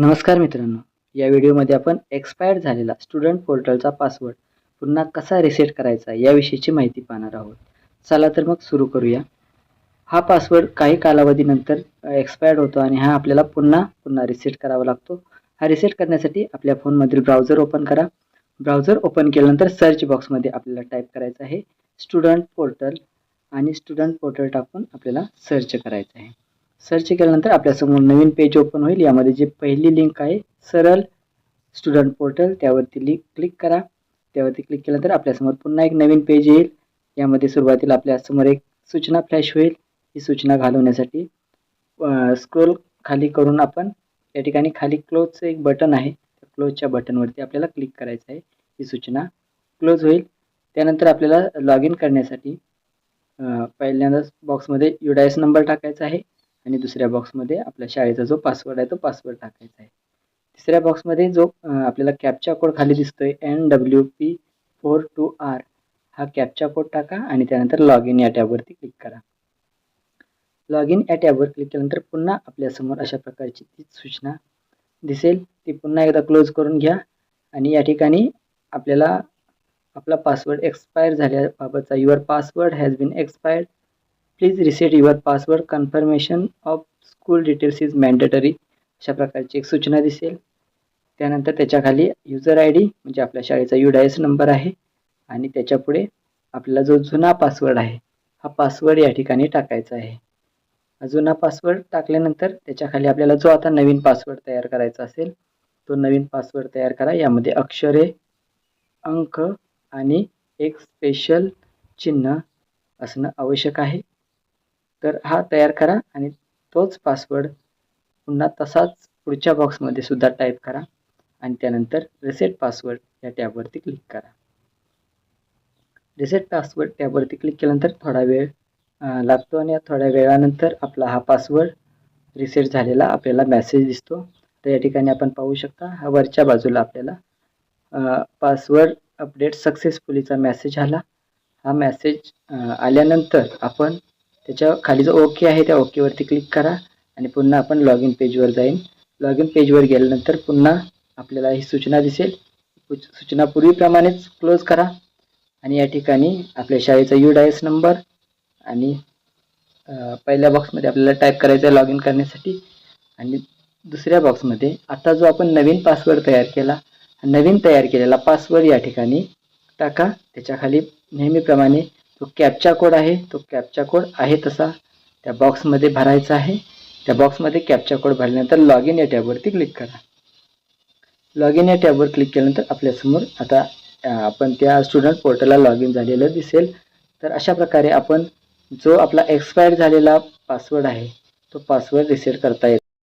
नमस्कार मित्रांनो. या व्हिडिओमध्ये आपण एक्सपायर्ड झालेला स्टुडंट पोर्टलचा पासवर्ड पुन्हा कसा रिसेट करायचा याविषयीची माहिती पाहणार आहोत. चला तर मग सुरू करूया. हा पासवर्ड काही कालावधीनंतर एक्सपायर्ड होतो आणि हा आपल्याला पुन्हा पुन्हा रिसेट करावा लागतो. हा रिसेट करण्यासाठी आपल्या फोनमधील ब्राउझर ओपन करा. ब्राउझर ओपन केल्यानंतर सर्च बॉक्समध्ये आपल्याला टाईप करायचं आहे. स्टुडंट पोर्टल आणि स्टुडंट पोर्टल टाकून आपल्याला सर्च करायचं आहे. सर्च केल्यानंतर आपल्यासमोर नवीन पेज ओपन होईल. यामध्ये जी पहिली लिंक आहे सरळ स्टुडंट पोर्टल त्यावरती लिंक क्लिक करा. त्यावरती क्लिक केल्यानंतर आपल्यासमोर पुन्हा एक नवीन पेज येईल. यामध्ये सुरुवातीला आपल्यासमोर एक सूचना फ्लॅश होईल. ही सूचना घालवण्यासाठी स्क्रोल खाली करून आपण या ठिकाणी खाली क्लोजचं एक बटन आहे. त्या क्लोजच्या बटनवरती आपल्याला क्लिक करायचं आहे. ही सूचना क्लोज होईल. त्यानंतर आपल्याला लॉग इन करण्यासाठी पहिल्यांदाच बॉक्समध्ये युडायस नंबर टाकायचा आहे. आणि दुसऱ्या बॉक्समध्ये आपल्या शाळेचा जो पासवर्ड आहे तो पासवर्ड टाकायचा आहे. तिसऱ्या बॉक्समध्ये जो आपल्याला कॅपचा कोड खाली दिसतोय N W P four two R हा कॅपचा कोड टाका आणि त्यानंतर लॉग इन या टॅबवरती क्लिक करा. लॉग इन या टॅबवर क्लिक केल्यानंतर पुन्हा आपल्यासमोर अशा प्रकारची तीच सूचना दिसेल. ती पुन्हा एकदा क्लोज करून घ्या आणि या ठिकाणी आपल्याला आपला password expire झाल्याबाबतचा your password has been expired please reset your password confirmation of school details is mandatory अशा प्रकारची एक सूचना दिसेल. त्यानंतर त्याच्याखाली युजर आय डी म्हणजे आपल्या शाळेचा यू डायस नंबर आहे. आणि त्याच्यापुढे आपला जो जुना पासवर्ड आहे हा पासवर्ड या ठिकाणी टाकायचा आहे. हा जुना पासवर्ड टाकल्यानंतर त्याच्याखाली आपल्याला जो आता नवीन पासवर्ड तयार करायचा असेल तो नवीन पासवर्ड तयार करा. यामध्ये अक्षरे अंक आणि एक स्पेशल चिन्ह असणं आवश्यक आहे. तर हा तयार करा आणि तोच पासवर्ड पुन्हा तसाच पुढच्या बॉक्समध्ये सुद्धा टाईप करा आणि त्यानंतर रिसेट पासवर्ड या टॅबवरती क्लिक करा. रिसेट पासवर्ड टॅबवरती क्लिक केल्यानंतर थोडा वेळ लागतो आणि या थोड्या वेळानंतर आपला हा पासवर्ड रिसेट झालेला आपल्याला मेसेज दिसतो. तर या ठिकाणी आपण पाहू शकता हा वरच्या बाजूला आपल्याला पासवर्ड अपडेट सक्सेसफुलीचा मेसेज आला. हा मेसेज आल्यानंतर आपण त्याच्याखाली जो ओके आहे त्या ओकेवरती क्लिक करा आणि पुन्हा आपण लॉग इन पेजवर जाईन. लॉग इन पेजवर गेल्यानंतर पुन्हा आपल्याला ही सूचना दिसेल. सूचना पूर्वीप्रमाणेच क्लोज करा. आणि या ठिकाणी आपल्या शाळेचा यू डायस नंबर आणि पहिल्या बॉक्समध्ये आपल्याला टाईप करायचं आहे लॉग इन करण्यासाठी. आणि दुसऱ्या बॉक्समध्ये आता जो आपण नवीन पासवर्ड तयार केला हा नवीन तयार केलेला पासवर्ड या ठिकाणी टाका. त्याच्याखाली नेहमीप्रमाणे जो कॅपचा कोड आहे तो कॅपचा कोड आहे तसा त्या बॉक्समध्ये भरायचा आहे. त्या बॉक्समध्ये कॅपचा कोड भरल्यानंतर लॉग इन या टॅबवरती क्लिक करा. लॉग इन या टॅबवर क्लिक केल्यानंतर आपल्यासमोर आता आपण त्या स्टुडंट पोर्टलला लॉग इन झालेलं दिसेल. तर अशा प्रकारे आपण जो आपला एक्सपायर झालेला पासवर्ड आहे तो पासवर्ड रिसेट करता येतो.